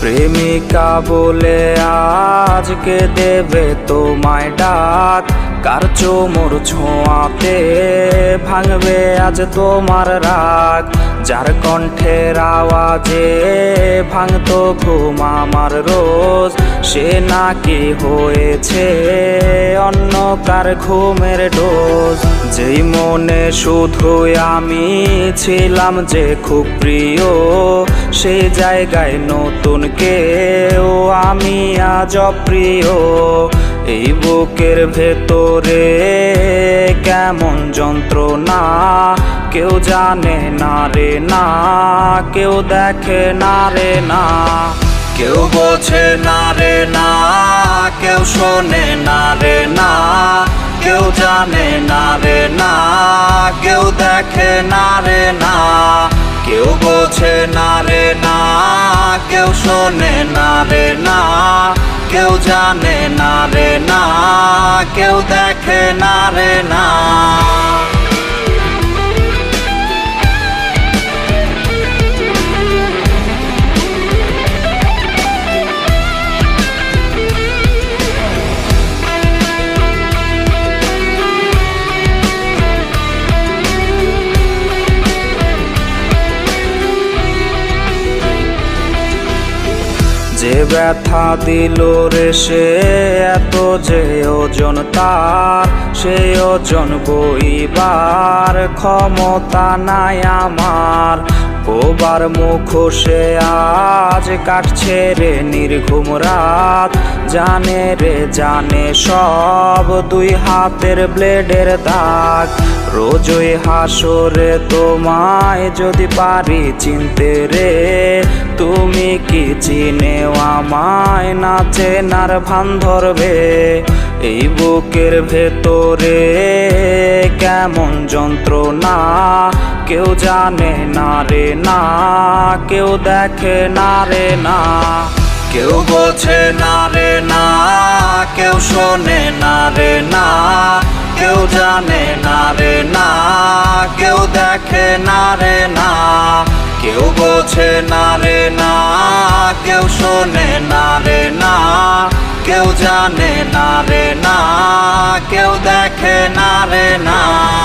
প্রেমিকা বলে আজকে দেবে তোমায় ডাক। কার চোমর ছোঁয়াতে ভাঙবে আজ তোমার রাগ। যার কণ্ঠের আওয়াজে ভাঙতো ঘুম আমার রোজ। সে নাকি হয়েছে অন্য কার ঘুমের ডোজ। যেই মনে শুধু আমি ছিলাম যে খুব প্রিয় সেই জায়গায় নতুন কেউ আমি আজ অপ্রিয় এই বুকের ভেতরে কেমন যন্ত্রণা? কেউ জানে না রে না, কেউ দেখে না রে না। কেউ বোঝে না রে না, কেউ শোনে না রে না। কেউ জানে না রে না, কেউ দেখে না রে না। কেউ বোঝে না রে না, কেউ শোনে না রে না। কেউ জানে না রে না কেউ দেখে না রে না। ব্যথা দিল রে, সে এত যে ওজন তার, সে ওজন বইবার ক্ষমতা নাই আমার। কোবার মুখোশে আজ কাটছে রে নির্ঘুম রাত, জানে রে, জানে সব দুই হাতের ব্লেডের দাগ। রোজই হাসরে তোমায় যদি পারি চিনতে রে, তুমি কি চিনেও আমায় না চেনার ভান ধরবে? এই বুকের ভেতরে কেমন যন্ত্রণা? কেউ জানে না রে না, কেউ দেখে না রে না। কেউ বোঝে না রে না, কেউ শোনে না রে না। কেউ জানে না রে না, কেউ দেখে না রে না, কেউ বোঝে না রে না, কেউ শোনে না রে না, কেউ জানে না রে না, কেউ দেখে না রে না।